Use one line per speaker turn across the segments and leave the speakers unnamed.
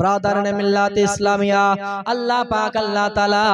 Brother Islamia, আল্লাহ পাক, আল্লাহ তাআলা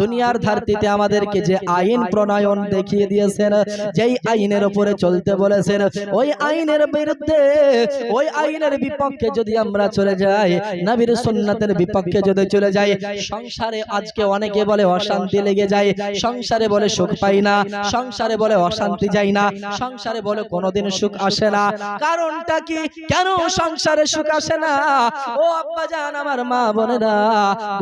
দুনিয়ার ধরতিতে আমাদেরকে যে আইন প্রণয়ন দেখিয়ে দিয়েছেন, যেই আইনের উপরে চলতে বলেছেন, ওই আইনের বিরুদ্ধে, ওই আইনের বিপক্ষে যদি আমরা চলে যাই, নবীর সুন্নাতের বিপক্ষে যদি চলে যাই, সংসারে আজকে অনেকে বলে অশান্তি লেগে যায়, সংসারে বলে সুখ পাই না, সংসারে বলে অশান্তি যায় না, সংসারে বলে কোনোদিন সুখ আসে না। কারণটা কি? কেন সংসারে সুখ আসে না? ও আব্বা আমার মা বোনেরা,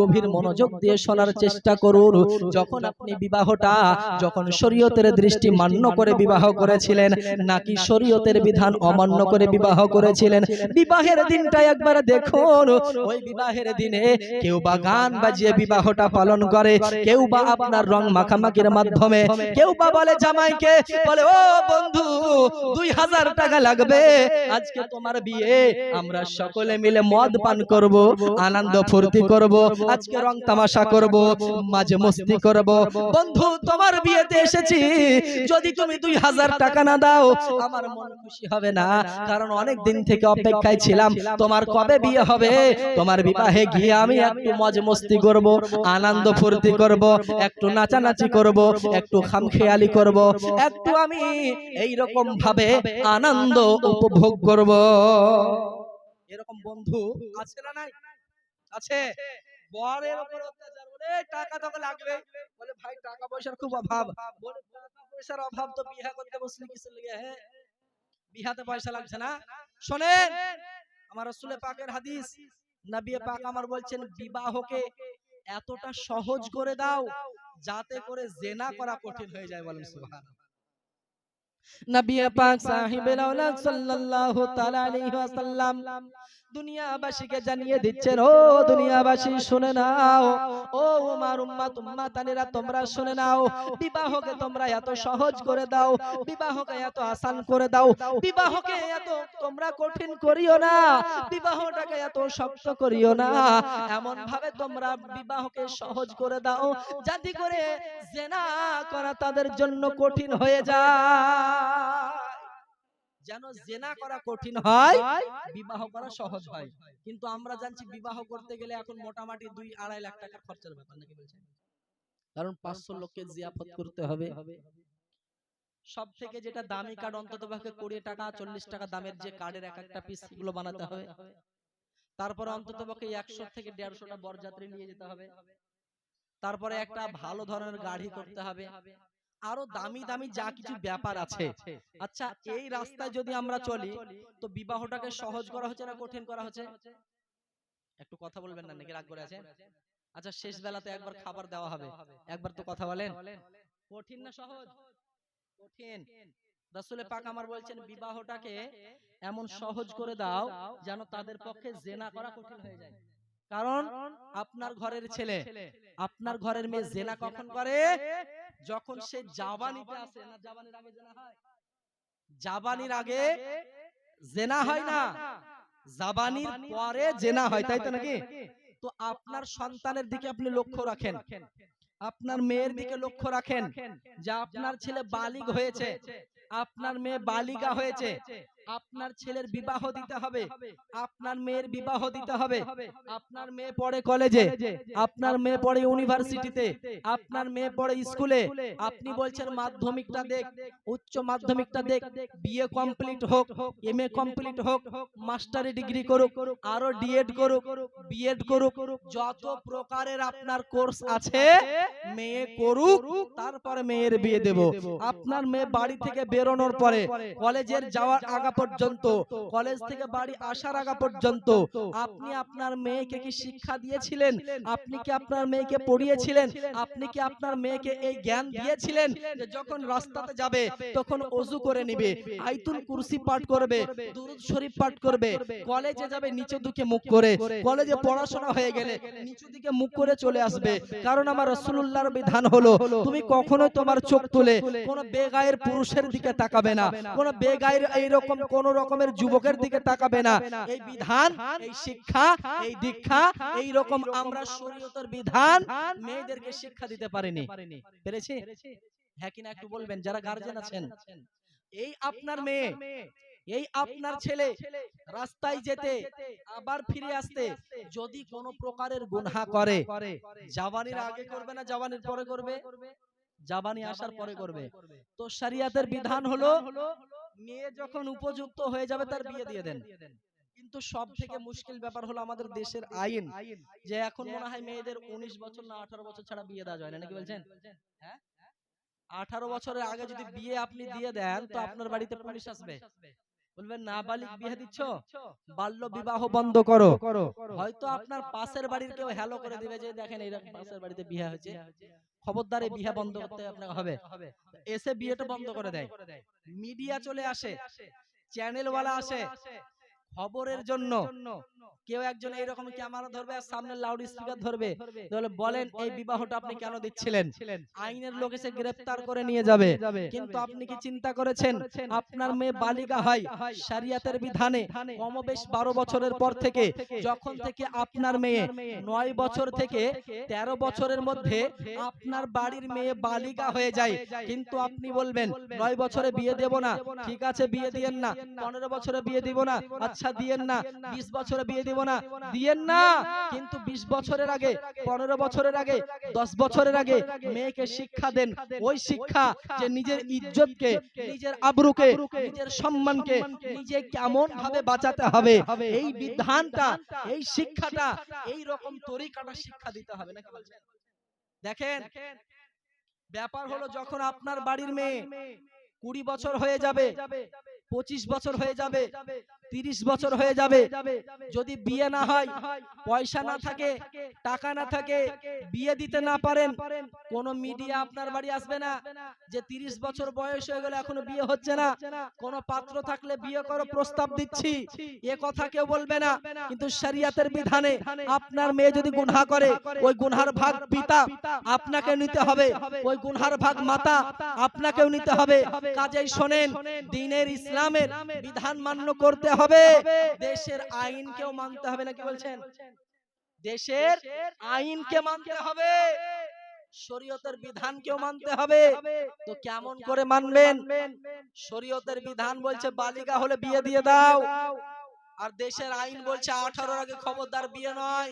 গভীর মনোযোগ দিয়ে শোনার চেষ্টা করুন। যখন আপনি বিবাহটা, যখন শরীয়তের দৃষ্টি মান্য করে বিবাহ করেছিলেন, নাকি শরীয়তের বিধান অমান্য করে বিবাহ করেছিলেন, বিবাহের দিনটা একবার দেখুন। ওই বিবাহের দিনে কেউ বা গান বাজিয়ে বিবাহটা পালন করে, কেউ বা আপনার রং মাখামাখির মাধ্যমে, কেউ বা বলে জামাইকে, বলে, ও বন্ধু, দুই হাজার টাকা লাগবে, আজকে তোমার বিয়ে, আমরা সকলে মিলে মদ পান করব আনন্দ ফুর্তি করব আজকে রং তামাশা করব মাঝে মস্তি করব। বন্ধু তোমার বিয়েতে এসেছি। যদি তুমি দুই হাজার টাকা না দাও আমার মন খুশি হবে না। কারণ অনেক দিন থেকে অপেক্ষায় ছিলাম। তোমার কবে বিয়ে হবে? তোমার বিবাহে গিয়ে আমি একটু মজ মস্তি করব আনন্দ ফুর্তি করব একটু নাচানাচি করব একটু খামখেয়ালি করব একটু আমি এই রকম ভাবে আনন্দ উপভোগ করব। এরকম বন্ধু আছে না নাই? আছে। বরের উপর অত্যাচার বলে টাকা লাগবে। বলে, ভাই, টাকা পয়সার খুব অভাব। বলে, টাকা পয়সার অভাব তো বিয়ে করতে কিসের লেগে? হ্যাঁ বিহাতে পয়সা লাগছে না। শোনেন, আমার রসুলের পাকের হাদিস, নবী পাক আমার বলছেন, বিবাহকে এতটা সহজ করে দাও, যাতে করে জেনা করা কঠিন হয়ে যায়। বলেন, সুবহানাল্লাহ। নবী পাক সাহিবের আওলাদ সাল্লাল্লাহু তাআলা আলাইহি ওয়াসাল্লাম দুনিয়াবাসীকে জানিয়ে দিচ্ছেন ও দুনিয়াবাসী শুনে নাও ও উমার তোমরা শুনে নাও। বিবাহকে তোমরা এত সহজ করে দাও। বিবাহকে এত আসান করে দাও। বিবাহকে এত তোমরা কঠিন করিও না। বিবাহটাকে এত শক্ত করিও না। এমন ভাবে তোমরা বিবাহকে সহজ করে দাও, যাতে করে জেনা করা তাদের জন্য কঠিন হয়ে যায়। যেন জেনা করা কঠিন হয় বিবাহ করা সহজ হয়। কিন্তু আমরা জানছি বিবাহ করতে গেলে এখন মোটামুটি দুই আড়াই লাখ টাকার খরচার ব্যাপার নাকি বলছেন? কারণ পাঁচশো লোককে জিয়াফত করতে হবে। সব থেকে যেটা দামি কার্ড অন্তত পক্ষে কুড়ি টাকা চল্লিশ টাকা দামের যে কার্ডের এক একটা পিসগুলো বানাতে হবে। তারপরে অন্তত পক্ষে একশো থেকে দেড়শোটা বরযাত্রী নিয়ে যেতে হবে। তারপরে একটা ভালো ধরনের গাড়ি করতে হবে। আরও দামি দামি যা কিছু ব্যাপার আছে। আচ্ছা এই রাস্তায় যদি আমরা চলি তো বিবাহটাকে সহজ করা হচ্ছে না কঠিন করা হচ্ছে? একটু কথা বলবেন না নাকি রাগ করে আছেন আচ্ছা শেষ বেলাতে একবার খাবার দেওয়া হবে। একবার তো কথা বলেন। কঠিন না সহজ? কঠিন। রাসূলে পাক আমার বলছেন বিবাহটাকে এমন সহজ করে দাও যেন তাদের পক্ষে জেনা করা কঠিন হয়ে যায়। কারণ আপনার ঘরের ছেলে আপনার ঘরের মেয়ে জেনা কখন করে? যখন সে জাবানিতে আসে না জাবানির আগে জেনা হয়? জাবানির আগে জেনা হয় না? জাবানির পরে জেনা হয় তাই তো নাকি? তো আপনার সন্তানের দিকে আপনি লক্ষ্য রাখেন। আপনার মেয়ের দিকে লক্ষ্য রাখেন যে আপনার ছেলে বালিগ হয়েছে। আপনার মেয়ে বালিকা হয়েছে। আপনার ছেলের বিবাহ দিতে হবে। আপনার মেয়ের বিবাহ দিতে হবে। আপনার মেয়ে পড়ে কলেজে। আপনার মেয়ে পড়ে ইউনিভার্সিটিতে। আপনার মেয়ে পড়ে স্কুলে। আপনি বলছেন মাধ্যমিকটা দেখ উচ্চ মাধ্যমিকটা দেখ বিএ কমপ্লিট হোক এম এ কমপ্লিট হোক মাস্টারি ডিগ্রি করুক আরও ডিএড করুক বিএড করুক যত প্রকারের আপনার কোর্স আছে মেয়ে করুক তারপরে মেয়ের বিয়ে দেব। আপনার মেয়ে বাড়ি থেকে বেরোনোর পরে কলেজের যাওয়ার আগা পর্যন্ত, কলেজ থেকে বাড়ি আসার আগা পর্যন্ত, আপনি আপনার মেয়েকে কি শিক্ষা দিয়েছিলেন? আপনি কি আপনার মেয়েকে পড়িয়েছিলেন? আপনি কি আপনার মেয়েকে এই জ্ঞান দিয়েছিলেন যে যখন রাস্তাতে যাবে, তখন অজু করে নিবে, আইতুল কুরসি পাঠ করবে, দুরুদ শরীফ পাঠ করবে, কলেজে যাবে নিচে দিকে মুখ করে, কলেজে পড়াশোনা হয়ে গেলে নিচু দিকে মুখ করে চলে আসবে। কারণ আমার রাসূলুল্লাহর বিধান হলো, তুমি কখনো তোমার চোখ তুলে কোন বেগায়ের পুরুষের দিকে তাকাবে না, কোন বেগায়ের এইরকম কোন রকমের যুবকের দিকে তাকাবে না। এই বিধান এই শিক্ষা এই দীক্ষা এই রকম আমরা শরীয়তের বিধান মেয়েদেরকে শিক্ষা দিতে পারিনি। পেরেছি? হ্যাঁ কিনা একটু বলবেন? যারা গার্জেন আছেন। এই আপনার মেয়ে এই আপনার ছেলে রাস্তায় যেতে আবার ফিরে আসতে যদি কোনো প্রকারের গুনহা করে জাবানির আগে করবে না? জাবানির পরে করবে? জাবানি আসার পরে করবে। তো শরিয়াতের বিধান হলো মেয়ে যখন উপযুক্ত হয়ে যাবে তার বিয়ে দিয়ে দেন। কিন্তু সব থেকে মুশকিল ব্যাপার হলো আমাদের দেশের আইন যে এখন মনে হয় মেয়েদের উনিশ বছর না আঠারো বছর ছাড়া বিয়ে দেওয়া যায় না নাকি বলছেন? হ্যাঁ? আঠারো বছরের আগে যদি বিয়ে আপনি দিয়ে দেন তো আপনার বাড়িতে পুলিশ আসবে। বলবেন নাবালিক বিয়ে দিচ্ছ? বাল্য বিবাহ বন্ধ করো। হয়তো আপনার পাশের বাড়ির কেউ হ্যালো করে দিবে যে দেখেন এইরকম পাশের বাড়িতে বিয়ে হয়েছে। খবরদার এই বিয়ে বন্ধ করতে আপনাকে হবে। এসে বিয়েটা বন্ধ করে দেয়। মিডিয়া চলে আসে। চ্যানেলওয়ালা আসে। খবরের জন্য। কেউ একজন এইরকম ক্যামেরা ধরবে আর সামনে লাউড স্পিকার ধরবে? তাহলে বলেন এই বিবাহটা আপনি কেন দিচ্ছিলেন? আইনের লোক এসে গ্রেফতার করে নিয়ে যাবে। কিন্তু আপনি কি চিন্তা করেছেন? আপনার মেয়ে বালিকা হয়। শরিয়াতের বিধানে কমবেশ বারো বছরের পর থেকে যখন থেকে আপনার মেয়ে নয় বছর থেকে তেরো বছরের মধ্যে আপনার বাড়ির মেয়ে বালিকা হয়ে যায়। কিন্তু আপনি বলবেন নয় বছরে বিয়ে দেব না। ঠিক আছে বিয়ে দিয়েন না। পনেরো বছরে বিয়ে দিব না আচ্ছা দিয়েন না বিশ বছরে বিয়ে দিব না দিয়েন না। কিন্তু বিশ বছরের আগে পনেরো বছরের আগে দশ বছরের আগে মেয়েকে শিক্ষা দেন। ওই শিক্ষা যে নিজের ইজ্জতকে নিজের আবরুকে নিজের সম্মানকে নিজে কেমন ভাবে বাঁচাতে হবে এই বিধানটা এই শিক্ষাটা এই রকম তরিকাটা শিক্ষা দিতে হবে নাকি বলছেন? দেখেন ব্যাপার হলো যখন আপনার বাড়ির মেয়ে কুড়ি বছর হয়ে যাবে পঁচিশ বছর হয়ে যাবে, তিরিশ বছর হয়ে যাবে। যদি বিয়ে না হয়, পয়সা না থাকে, টাকা না থাকে, বিয়ে দিতে না পারেন, কোন মিডিয়া আপনার বাড়ি আসবে না যে তিরিশ বছর বয়স হয়ে গেলে, এখনও বিয়ে হচ্ছে না। কোন পাত্র থাকলে বিয়ে করো প্রস্তাব দিচ্ছি। এ কথা কেউ বলবে না, কিন্তু শরিয়াতের বিধানে আপনার মেয়ে যদি গুনহা করে, ওই গুনহার ভাগ পিতা আপনাকে নিতে হবে। ওই গুনহার ভাগ মাতা আপনাকেও নিতে হবে। কাজেই শোনেন, দিনের ইসলামের বিধান মান্য করতে হবে। দেশের আইনকেও মানতে হবে নাকি বলছেন? দেশের আইনকে মানতে হবে। শরীয়তের বিধানকেও মানতে হবে। তো কেমন করে মানবেন? শরীয়তের বিধান বলছে বালিকা হলে বিয়ে দিয়ে দাও। আর দেশের আইন বলছে আঠারোর আগে খবরদার বিয়ে নয়।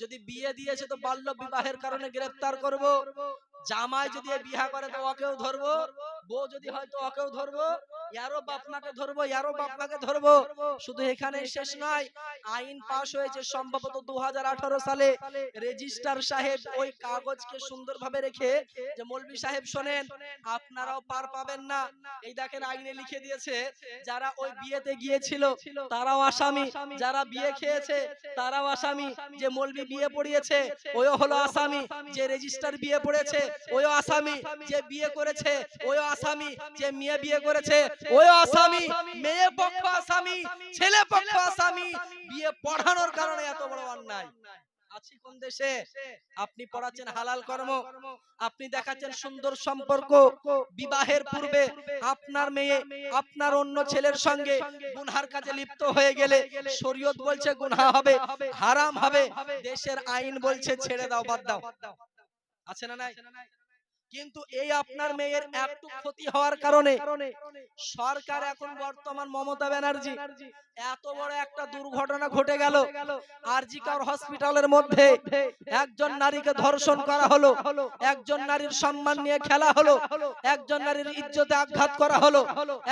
যদি বিয়ে দিয়েছে তো বাল্য বিবাহের কারণে গ্রেফতার করব। জামাই যদি বিয়া করে তো ওকেও ধরবো। বউ যদি হয়তো ওকেও ধরবো। ইয়ারও বাপ ধরবো ইয়ারও বাপ ধরবো। শুধু এখানে শেষ নয় আইন পাশ হয়েছে সম্ভবত দু সালে। রেজিস্ট্রার সাহেব ওই কাগজকে সুন্দরভাবে রেখে যে মৌলবি সাহেব শোনেন আপনারাও পার পাবেন না। এই দেখেন আইনে লিখে দিয়েছে যারা ওই বিয়েতে গিয়েছিল তারাও আসামি। যারা বিয়ে খেয়েছে তারাও আসামি। যে মৌলবি বিয়ে পড়িয়েছে ওইও হলো আসামি। যে রেজিস্টার বিয়ে পড়েছে ওইও আসামি। যে বিয়ে করেছে ওইও আসামি যে মেয়ে বিয়ে করেছে ওইও আসামি মেয়ে পক্ষ আসামি ছেলে পক্ষ আসামি বিয়ে পড়ানোর কারণে এত বড় অন্যায়। আছি কোন দেশে? আপনি পড়াচ্ছেন হালাল কর্ম। আপনি দেখাচ্ছেন সুন্দর সম্পর্ক। বিবাহের পূর্বে আপনার মেয়ে আপনার অন্য ছেলের সঙ্গে গুনহার কাজে লিপ্ত হয়ে গেলে শরীয়ত বলছে গুনহা হবে হারাম হবে। দেশের আইন বলছে ছেড়ে দাও বাদ দাও। আছে না নাই? কিন্তু এই আপনার মেয়ের একটু ক্ষতি হওয়ার কারণে সরকার এখন বর্তমান মমতা ব্যানার্জি। এত বড় একটা দুর্ঘটনা ঘটে গেল আরজিকার হসপিটালের মধ্যে একজন নারীকে ধর্ষণ করা হলো। একজন নারীর সম্মান নিয়ে খেলা হলো। একজন নারীর ইজ্জতে আঘাত করা হলো।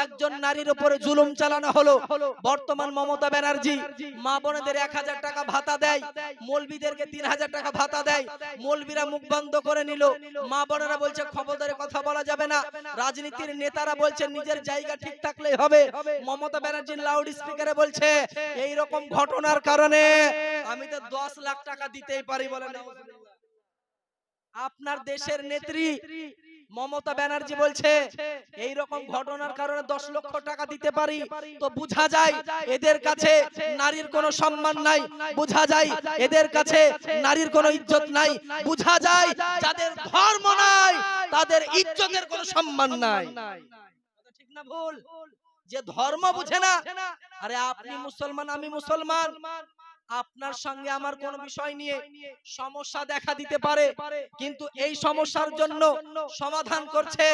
একজন নারীর উপরে জুলুম চালানো হলো। বর্তমান মমতা ব্যানার্জি মা বোনেদের এক হাজার টাকা ভাতা দেয়। মৌলবীদেরকে তিন হাজার টাকা ভাতা দেয়। মৌলবীরা মুখ বন্ধ করে নিল। মা বোনেরা বলছে ক্ষমতার কথা বলা যাবে না। রাজনীতির নেতারা বলছে নিজের জায়গা ঠিক থাকলেই হবে। মমতা ব্যানার্জি লাউড স্পিকারে বলছে এই রকম ঘটনার কারণে আমি তো দশ লাখ টাকা দিতেই পারি বলে আপনার দেশের নেত্রী মমতা ব্যানার্জি বলছে এই রকম ঘটনার কারণে দশ লক্ষ টাকা দিতে পারি? তো বুঝা যায় এদের কাছে নারীর কোনো সম্মান নাই। বুঝা যায় এদের কাছে নারীর কোনো ইজ্জত নাই। বুঝা যায় যাদের ধর্ম নাই তাদের ইজ্জতের কোনো সম্মান নাই। ঠিক না ভুল? যে ধর্ম বুঝে না আরে আপনি মুসলমান আমি মুসলমান। আপনার সঙ্গে আমার কোন বিষয় নিয়ে সমস্যা দেখা দিতে পারে কিন্তু এই সমস্যার জন্য সমাধান করছে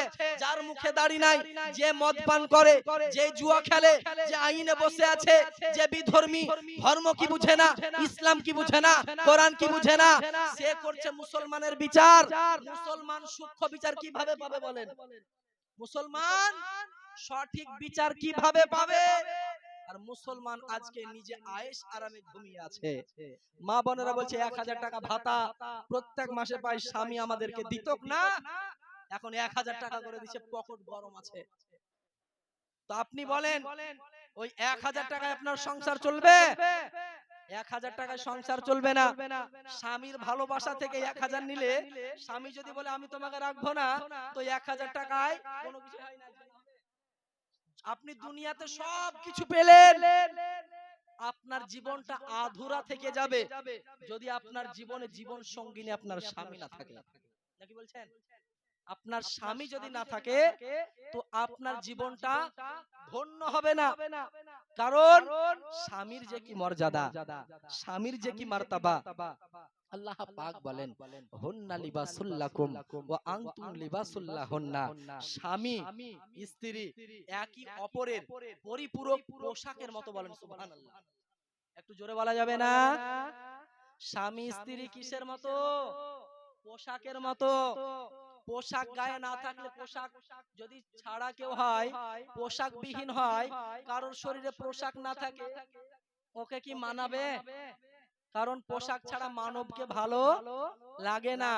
যার মুখে দাড়ি নাই যে মদ পান করে যে জুয়া খেলে যে আইনে বসে আছে যে বিধর্মী ধর্ম কি বুঝে না ইসলাম কি বুঝে না কোরআন কি বুঝে না সে করছে মুসলমানের বিচার। মুসলমান সূক্ষ্ম বিচার কীভাবে পাবে বলেন? মুসলমান সঠিক বিচার কীভাবে পাবে? আর মুসলমান আজকে নিজে আয়েশ আরামে ঘুমিয়ে আছে। মা বোনেরা বলছে এক হাজার টাকা ভাতা। প্রত্যেক মাসে পাই স্বামী আমাদেরকে দিত না? এখন এক হাজার টাকা করে দিচ্ছে পকেট গরম আছে। তো আপনি বলেন ওই এক হাজার টাকায় আপনার সংসার চলবে? এক হাজার টাকায় সংসার চলবে না। স্বামীর ভালোবাসা থেকে এক হাজার নিলে স্বামী যদি বলে আমি তোমাকে রাখব না তো এক হাজার টাকায় কোনো কিছু হয় না। আপনি দুনিয়াতে সব কিছু পেলেন। আপনার জীবনটা আধুরা থেকে যাবে। যদি আপনার জীবনে জীবন সঙ্গিনী আপনার স্বামী না থাকে নাকি বলছেন? আপনার স্বামী যদি না থাকে তো আপনার জীবনটা ধন্য হবে না। কারণ স্বামীর যে কি মর্যাদা স্বামীর যে কি মার্তাবা আল্লাহ পাক বলেন হুন্না লিবাসুল্লাকুম ওয়া আনতুম লিবাসুল্লাহুন্না। স্বামী স্ত্রী একই অপরের পরিপূরক পোশাকের মতো বলেন সুবহানাল্লাহ। একটু জোরে বলা যাবে না? স্বামী স্ত্রী কিসের মতো? পোশাকের মতো। পোশাক গায়ে না থাকলে পোশাক যদি ছাড়া কেউ হয় পোশাক বিহীন হয় কারোর শরীরে পোশাক না থাকে ওকে কি মানাবে? কারণ পোশাক ছাড়া মানবকে ভালো লাগে না।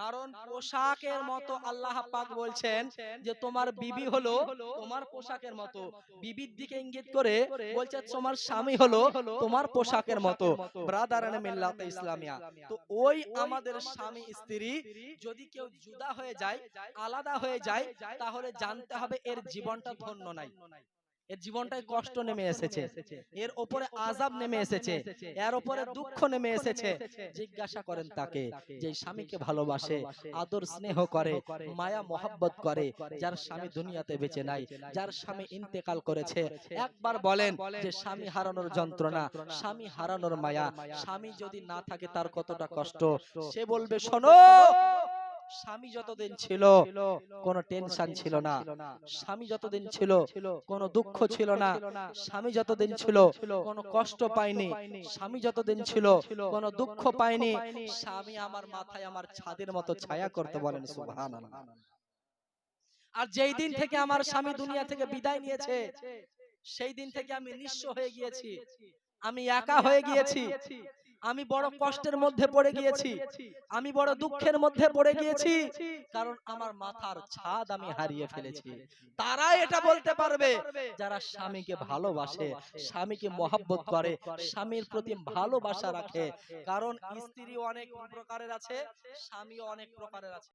কারণ পোশাকের মতো আল্লাহ পাক বলছেন যে তোমার বিবি হলো তোমার পোশাকের মতো। বিবির দিকে ইঙ্গিত করে বলছে তোমার স্বামী হলো তোমার পোশাকের মতো। ব্রাদার মিল্লাতে ইসলামিয়া তো ওই আমাদের স্বামী স্ত্রী যদি কেউ জুদা হয়ে যায় আলাদা হয়ে যায় তাহলে জানতে হবে এর জীবনটা ধন্য নাই। এর জীবনটায় কষ্ট নেমে এসেছে। এর ওপরে আজাব নেমে এসেছে। এর ওপরে দুঃখ নেমে এসেছে। জিজ্ঞাসা করেন তাকে যে স্বামীকে ভালোবাসে আদর স্নেহ করে মায়া মোহাব্বত করে যার স্বামী দুনিয়াতে বেঁচে নাই যার স্বামী ইন্তেকাল করেছে। একবার বলেন যে স্বামী হারানোর যন্ত্রণা। স্বামী হারানোর মায়া। স্বামী যদি না থাকে তার কতটা কষ্ট? সে বলবে শোনো! স্বামী যতদিন ছিল কোনো টেনশন ছিল না। স্বামী যতদিন ছিল কোনো দুঃখ ছিল না। স্বামী যতদিন ছিল কোনো কষ্ট পায়নি স্বামী যতদিন ছিল কোনো দুঃখ পায়নি স্বামী আমার মাথায় আমার ছাদের মতো ছায়া করতে বলেন সুবহানাল্লাহ। আর যেই দিন থেকে আমার স্বামী দুনিয়া থেকে বিদায় নিয়েছে সেই দিন থেকে আমি নিঃস্ব হয়ে গিয়েছি। আমি একা হয়ে গিয়েছি। আমি বড় কষ্টের মধ্যে পড়ে গিয়েছি। আমি বড় দুঃখের মধ্যে পড়ে গিয়েছি। কারণ আমার মাথার ছাদ আমি হারিয়ে ফেলেছি। তারা এটা বলতে পারবে যারা স্বামীকে ভালোবাসে স্বামীকে মহাব্বত করে স্বামীর প্রতি ভালোবাসা রাখে। কারণ স্ত্রী অনেক প্রকারের আছে স্বামী অনেক প্রকারের আছে।